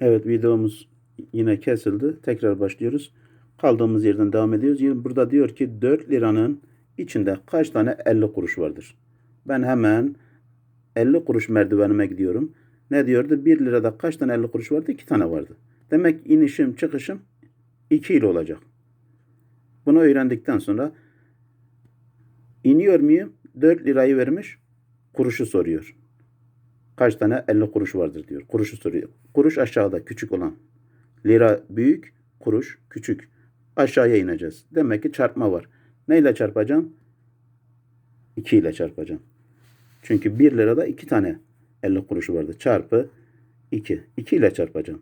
Evet videomuz yine kesildi. Tekrar başlıyoruz. Kaldığımız yerden devam ediyoruz. Yine Burada diyor ki 4 liranın içinde kaç tane 50 kuruş vardır? Ben hemen 50 kuruş merdivenime gidiyorum. Ne diyordu? 1 lirada kaç tane 50 kuruş vardı? 2 tane vardı. Demek inişim çıkışım 2 ile olacak. Bunu öğrendikten sonra iniyor muyum? 4 lirayı vermiş. Kuruşu soruyor. Kaç tane 50 kuruş vardır diyor. Kuruşu soruyor. Kuruş aşağıda küçük olan. Lira büyük, kuruş küçük. Aşağıya ineceğiz. Demek ki çarpma var. Neyle çarpacağım? 2 ile çarpacağım. Çünkü 1 lirada 2 tane 50 kuruşu vardı. Çarpı 2. 2 ile çarpacağım.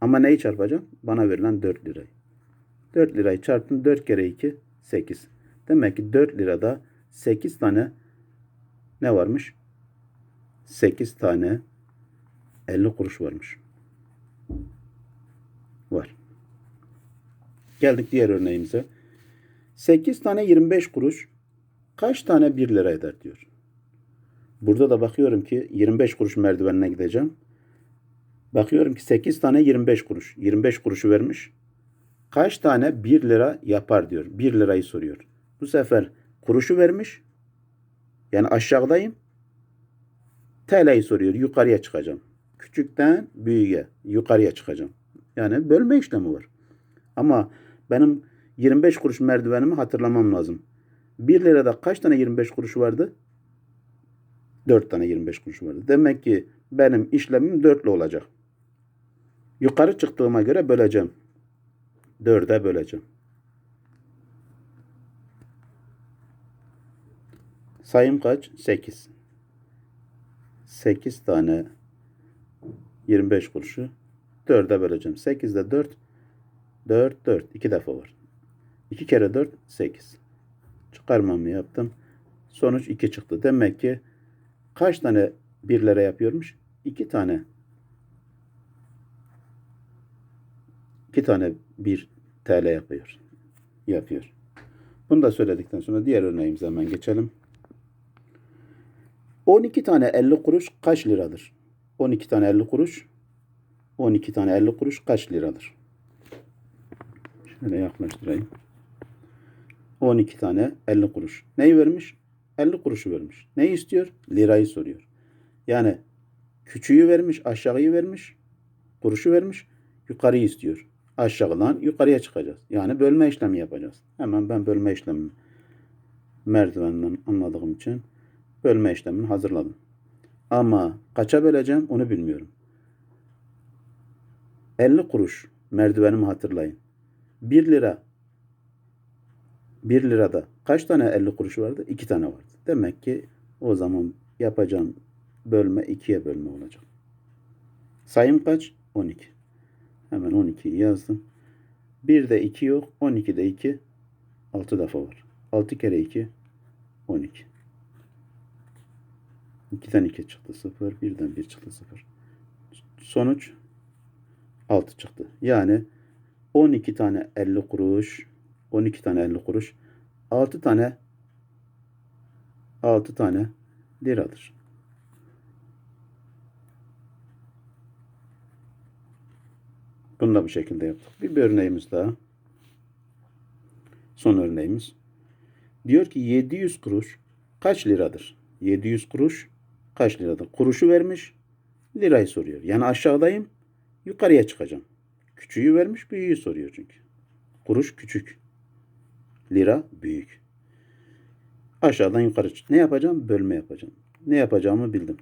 Ama neyi çarpacağım? Bana verilen 4 lirayı. 4 lirayı çarptım. 4 kere 2 8. Demek ki 4 lirada 8 tane ne varmış? 8 tane 50 kuruş varmış. Var. Geldik diğer örneğimize. 8 tane 25 kuruş kaç tane 1 lira eder diyor. Burada da bakıyorum ki 25 kuruş merdivenine gideceğim. Bakıyorum ki 8 tane 25 kuruş. 25 kuruşu vermiş. Kaç tane 1 lira yapar diyor. 1 lirayı soruyor. Bu sefer kuruşu vermiş. Yani aşağıdayım. TL'yi soruyor. Yukarıya çıkacağım. Küçükten büyüğe yukarıya çıkacağım. Yani bölme işlemi var. Ama benim 25 kuruş merdivenimi hatırlamam lazım. 1 lirada kaç tane 25 kuruş vardı? 4 tane 25 kuruş vardı. Demek ki benim işlemim 4 ile olacak. Yukarı çıktığıma göre böleceğim. 4'e böleceğim. Sayım kaç? 8. 8 tane 25 kuruşu 4'e böleceğim. 8'de 4 4 4 2 defa var. 2 kere 4 8. Çıkarmamı yaptım. Sonuç 2 çıktı. Demek ki kaç tane 1 lira yapıyormuş? 2 tane 2 tane 1 TL yapıyor. Yapıyor. Bunu da söyledikten sonra diğer örneğimize hemen geçelim. 12 tane 50 kuruş kaç liradır? 12 tane 50 kuruş 12 tane 50 kuruş kaç liradır? Şöyle yaklaştırayım. 12 tane 50 kuruş. Neyi vermiş? 50 kuruşu vermiş. Neyi istiyor? Lirayı soruyor. Yani küçüğü vermiş, aşağıyı vermiş, kuruşu vermiş, yukarıyı istiyor. Aşağıdan yukarıya çıkacağız. Yani bölme işlemi yapacağız. Hemen ben bölme işlemini merdivenden anladığım için bölme işlemini hazırladım. Ama kaça böleceğim onu bilmiyorum. 50 kuruş merdivenimi hatırlayın. 1 lira 1 lirada kaç tane 50 kuruş vardı? 2 tane vardı. Demek ki o zaman yapacağım bölme 2'ye bölme olacak. Sayım kaç? 12. Hemen 12'yi yazdım. 1 de 2 yok. 12 de 2. 6 defa var. 6 kere 2 12. 2'den 2 çıktı 0. 1'den 1 çıktı 0. Sonuç 6 çıktı. Yani 12 tane 50 kuruş 12 tane 50 kuruş 6 tane 6 tane liradır. Bunu da bu şekilde yaptık. Bir, bir örneğimiz daha. Son örneğimiz. Diyor ki 700 kuruş kaç liradır? 700 kuruş kaç liradır? Kuruşu vermiş, lirayı soruyor. Yani aşağıdayım, yukarıya çıkacağım. Küçüğü vermiş, büyüğü soruyor çünkü. Kuruş küçük. Lira büyük. Aşağıdan yukarı çık. Ne yapacağım? Bölme yapacağım. Ne yapacağımı bildim.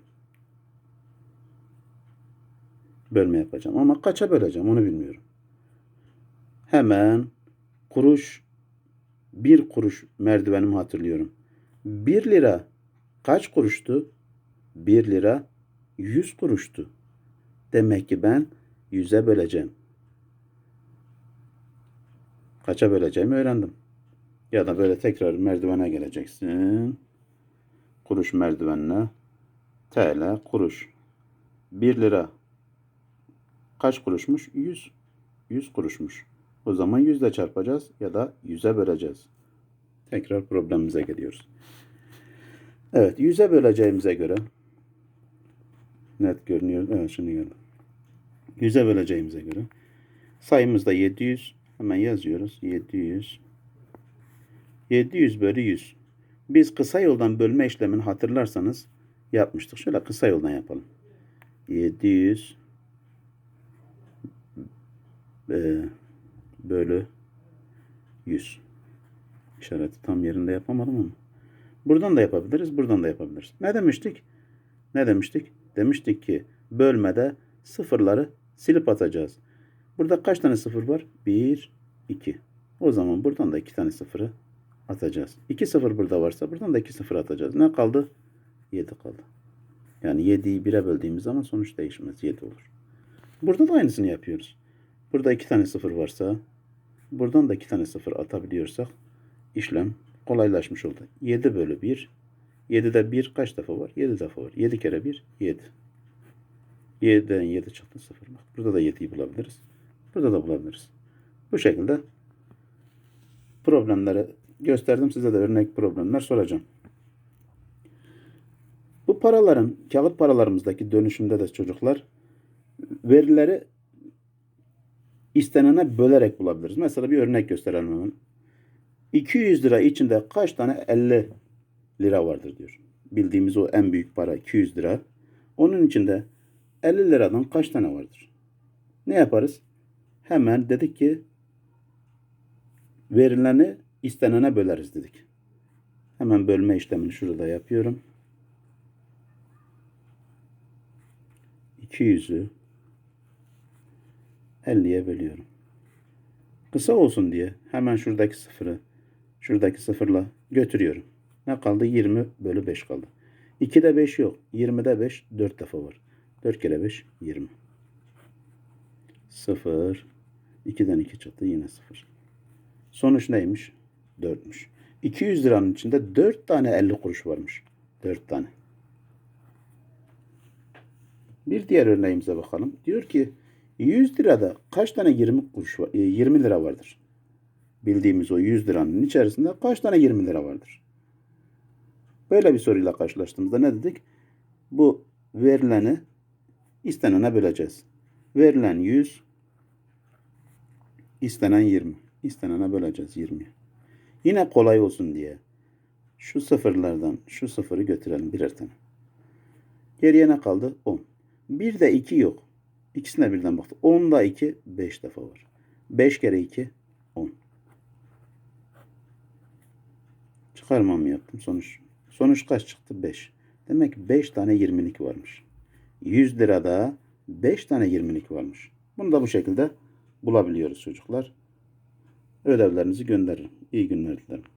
Bölme yapacağım. Ama kaça böleceğim onu bilmiyorum. Hemen kuruş bir kuruş merdivenimi hatırlıyorum. Bir lira kaç kuruştu? Bir lira yüz kuruştu. Demek ki ben yüze böleceğim. Kaça böleceğimi öğrendim. Ya da böyle tekrar merdivene geleceksin. Kuruş merdivenine. TL kuruş. 1 lira kaç kuruşmuş? 100. 100 kuruşmuş. O zaman 100 ile çarpacağız ya da 100'e böleceğiz. Tekrar problemimize geliyoruz. Evet 100'e böleceğimize göre net görünüyor. Evet şimdi geldi. 100'e böleceğimize göre sayımız da 700. Hemen yazıyoruz. 700. 700 bölü 100. Biz kısa yoldan bölme işlemini hatırlarsanız yapmıştık. Şöyle kısa yoldan yapalım. 700 e, bölü 100. İşareti tam yerinde yapamadım ama. Buradan da yapabiliriz, buradan da yapabiliriz. Ne demiştik? Ne demiştik? Demiştik ki bölmede sıfırları silip atacağız. Burada kaç tane sıfır var? 1, 2. O zaman buradan da 2 tane sıfırı atacağız. 2 sıfır burada varsa buradan da 2 sıfır atacağız. Ne kaldı? 7 kaldı. Yani 7'yi 1'e böldüğümüz zaman sonuç değişmez. 7 olur. Burada da aynısını yapıyoruz. Burada 2 tane sıfır varsa buradan da 2 tane sıfır atabiliyorsak işlem kolaylaşmış oldu. 7 bölü 1. 7'de 1 kaç defa var? 7 defa var. 7 kere 1 7. 7'den 7 çıktı 0. Bak burada da 7'yi bulabiliriz. Burada da bulabiliriz. Bu şekilde problemleri gösterdim. Size de örnek problemler soracağım. Bu paraların, kağıt paralarımızdaki dönüşümde de çocuklar verileri istenene bölerek bulabiliriz. Mesela bir örnek gösterelim hemen. 200 lira içinde kaç tane 50 lira vardır diyor. Bildiğimiz o en büyük para 200 lira. Onun içinde 50 liradan kaç tane vardır? Ne yaparız? Hemen dedik ki verileni istenene böleriz dedik. Hemen bölme işlemini şurada yapıyorum. 200'ü 50'ye bölüyorum. Kısa olsun diye hemen şuradaki sıfırı şuradaki sıfırla götürüyorum. Ne kaldı? 20 bölü 5 kaldı. 2'de 5 yok. 20'de 5 4 defa var. 4 kere 5 20. 0 2'den 2 çıktı yine 0. Sonuç neymiş? 4'müş. 200 liranın içinde 4 tane 50 kuruş varmış. 4 tane. Bir diğer örneğimize bakalım. Diyor ki 100 lirada kaç tane 20 kuruş var, e, 20 lira vardır? Bildiğimiz o 100 liranın içerisinde kaç tane 20 lira vardır? Böyle bir soruyla karşılaştığımızda ne dedik? Bu verileni istenene böleceğiz. Verilen 100, istenen 20. İstenene böleceğiz 20. Yine kolay olsun diye şu sıfırlardan şu sıfırı götürelim birer tane. Geriye ne kaldı? 10. Bir de 2 yok. İkisine birden baktı. 10 da 2 5 defa var. 5 kere 2 10. Çıkarmamı yaptım sonuç. Sonuç kaç çıktı? 5. Demek ki 5 tane 20'lik varmış. 100 lirada 5 tane 20'lik varmış. Bunu da bu şekilde bulabiliyoruz çocuklar. Ödevlerinizi gönderirim. İyi günler dilerim.